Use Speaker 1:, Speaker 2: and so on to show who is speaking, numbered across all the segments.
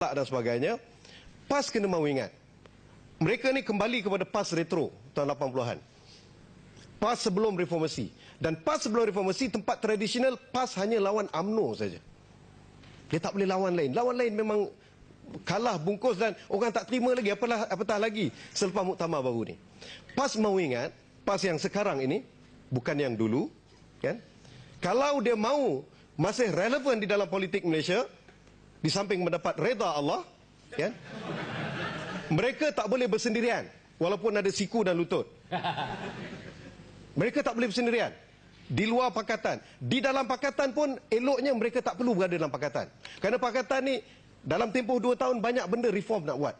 Speaker 1: dan sebagainya, PAS kena mahu ingat. Mereka ni kembali kepada PAS retro tahun 80-an. PAS sebelum reformasi. Dan PAS sebelum reformasi, tempat tradisional, PAS hanya lawan AMNO saja. Dia tak boleh lawan lain. Lawan lain memang kalah bungkus dan orang tak terima lagi. Apalah, apatah lagi selepas muktamar baru ni. PAS mahu ingat, PAS yang sekarang ini, bukan yang dulu, kan? Kalau dia mahu masih relevan di dalam politik Malaysia, di samping mendapat reda Allah, kan? Mereka tak boleh bersendirian walaupun ada siku dan lutut. Mereka tak boleh bersendirian. Di luar pakatan. Di dalam pakatan pun eloknya mereka tak perlu berada dalam pakatan. Kerana pakatan ni dalam tempoh dua tahun banyak benda reform nak buat.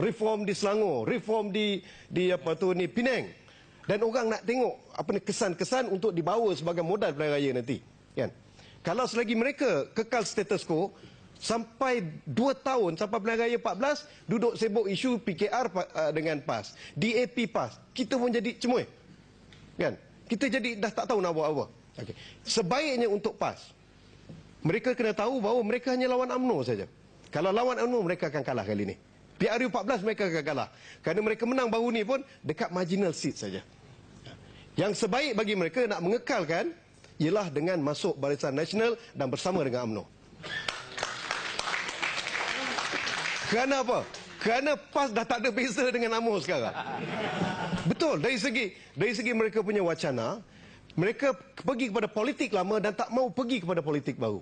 Speaker 1: Reform di Selangor, reform di di apa tu ni Penang. Dan orang nak tengok apa ni kesan-kesan untuk dibawa sebagai modal pilihan raya nanti. Kan? Kalau selagi mereka kekal status quo, sampai 2 tahun sampai pilihan raya 14 duduk sibuk isu PKR uh, dengan PAS DAP PAS. Kita pun jadi cemuih. Kan? Kita jadi dah tak tahu nak buat apa. Okay. sebaiknya untuk PAS mereka kena tahu bahawa mereka hanya lawan UMNO saja. Kalau lawan UMNO mereka akan kalah kali ini PRU 14 mereka akan kalah. Kerana mereka menang baru ni pun dekat marginal seat saja. Yang sebaik bagi mereka nak mengekalkan ialah dengan masuk barisan nasional dan bersama dengan UMNO Kerana apa? Kerana PAS dah tak ada beza dengan AMNO sekarang. Betul, dari segi dari segi mereka punya wacana, mereka pergi kepada politik lama dan tak mau pergi kepada politik baru.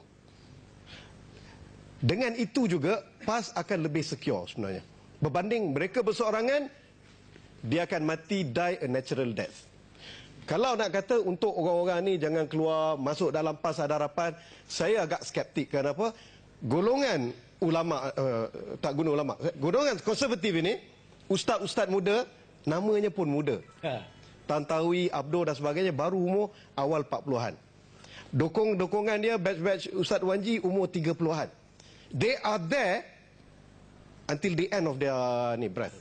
Speaker 1: Dengan itu juga PAS akan lebih secure sebenarnya. Berbanding mereka berseorangan, dia akan mati die a natural death. Kalau nak kata untuk orang-orang ni jangan keluar masuk dalam PAS ada harapan, saya agak skeptik. Kenapa? Golongan ulama uh, tak guna ulama golongan konservatif ini ustaz-ustaz muda namanya pun muda. Ha. Tantawi Abdul dan sebagainya baru umur awal 40-an dokong-dokongan dia batch-batch ustaz Wanji umur 30-an they are there until the end of their ni breath.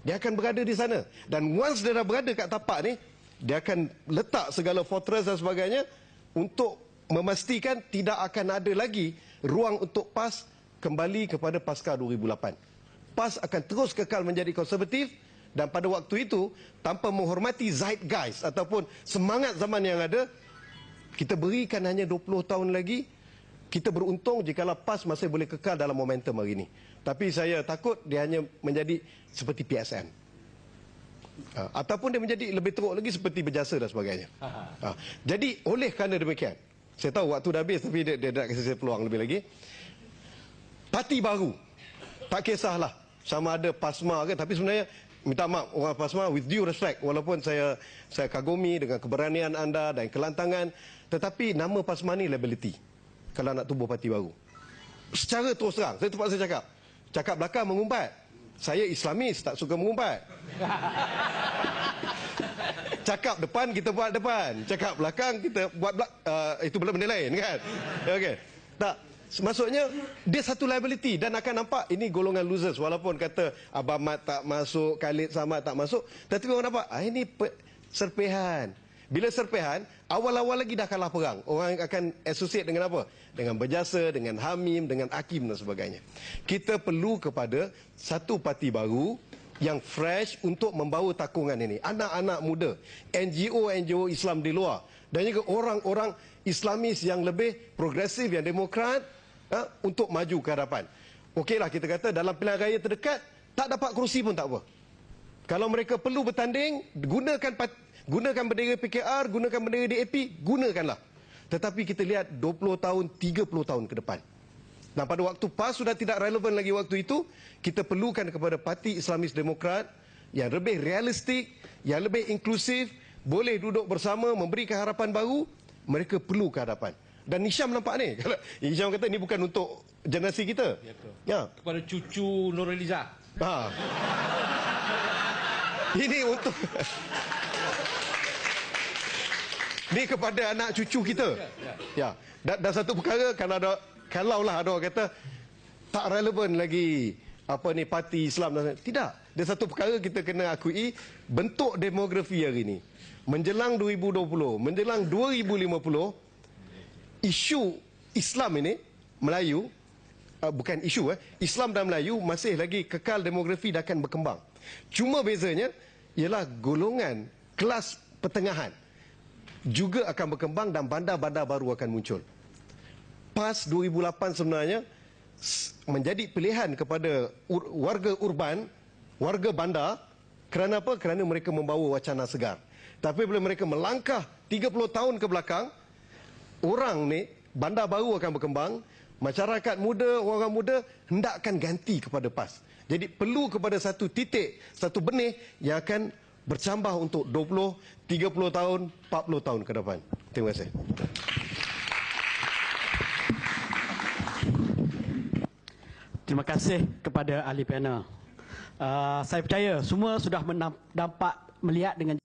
Speaker 1: Dia akan berada di sana. Dan once dia dah berada kat tapak ni dia akan letak segala fortress dan sebagainya untuk memastikan tidak akan ada lagi ruang untuk PAS kembali kepada pasca 2008. PAS akan terus kekal menjadi konservatif dan pada waktu itu tanpa menghormati zeitgeist ataupun semangat zaman yang ada kita berikan hanya 20 tahun lagi kita beruntung jika PAS masih boleh kekal dalam momentum hari ini. Tapi saya takut dia hanya menjadi seperti PSN. Ha, ataupun dia menjadi lebih teruk lagi seperti berjasa dan sebagainya. Ha, jadi oleh kerana demikian, saya tahu waktu dah habis tapi dia, dia nak kasih saya peluang lebih lagi parti baru. Tak kisahlah sama ada PASMA ke tapi sebenarnya minta maaf orang PASMA with due respect walaupun saya saya kagumi dengan keberanian anda dan kelantangan tetapi nama PASMA ni liability kalau nak tubuh parti baru. Secara terus terang saya terpaksa cakap. Cakap belakang mengumpat. Saya Islamis tak suka mengumpat. Cakap depan kita buat depan. Cakap belakang kita buat belak uh, itu benda lain kan. Okey. Tak Maksudnya dia satu liability dan akan nampak ini golongan losers walaupun kata Abang Mat tak masuk, Khalid Samad tak masuk, tetapi orang nampak ah ini serpihan. Bila serpihan, awal-awal lagi dah kalah perang. Orang akan associate dengan apa? Dengan berjasa, dengan Hamim, dengan Hakim dan sebagainya. Kita perlu kepada satu parti baru yang fresh untuk membawa takungan ini. Anak-anak muda, NGO-NGO Islam di luar dan juga orang-orang Islamis yang lebih progresif, yang demokrat, ha, untuk maju ke hadapan. Okeylah kita kata dalam pilihan raya terdekat tak dapat kerusi pun tak apa. Kalau mereka perlu bertanding, gunakan gunakan bendera PKR, gunakan bendera DAP, gunakanlah. Tetapi kita lihat 20 tahun, 30 tahun ke depan. Dan pada waktu PAS sudah tidak relevan lagi waktu itu, kita perlukan kepada Parti Islamis Demokrat yang lebih realistik, yang lebih inklusif, boleh duduk bersama, memberikan harapan baru, mereka perlu ke hadapan. Dan Nisham nampak ni. Kalau Nisham kata ni bukan untuk generasi kita. Ya.
Speaker 2: ya. Kepada cucu Nureliza. Ha.
Speaker 1: Ini untuk Ni kepada anak cucu kita. Ya. ya. ya. Dan, dan satu perkara kalau ada kalau lah ada orang kata tak relevan lagi apa ni parti Islam dan tidak. Dia satu perkara kita kena akui bentuk demografi hari ini. Menjelang 2020, menjelang 2050 isu Islam ini Melayu uh, bukan isu eh. Islam dan Melayu masih lagi kekal demografi dan akan berkembang. Cuma bezanya ialah golongan kelas pertengahan juga akan berkembang dan bandar-bandar baru akan muncul. PAS 2008 sebenarnya menjadi pilihan kepada ur- warga urban, warga bandar kerana apa? Kerana mereka membawa wacana segar. Tapi bila mereka melangkah 30 tahun ke belakang, orang ni bandar baru akan berkembang, masyarakat muda, orang muda hendakkan ganti kepada PAS. Jadi perlu kepada satu titik, satu benih yang akan bercambah untuk 20, 30 tahun, 40 tahun ke depan. Terima kasih.
Speaker 3: Terima kasih kepada ahli panel. Uh, saya percaya semua sudah menam- nampak melihat dengan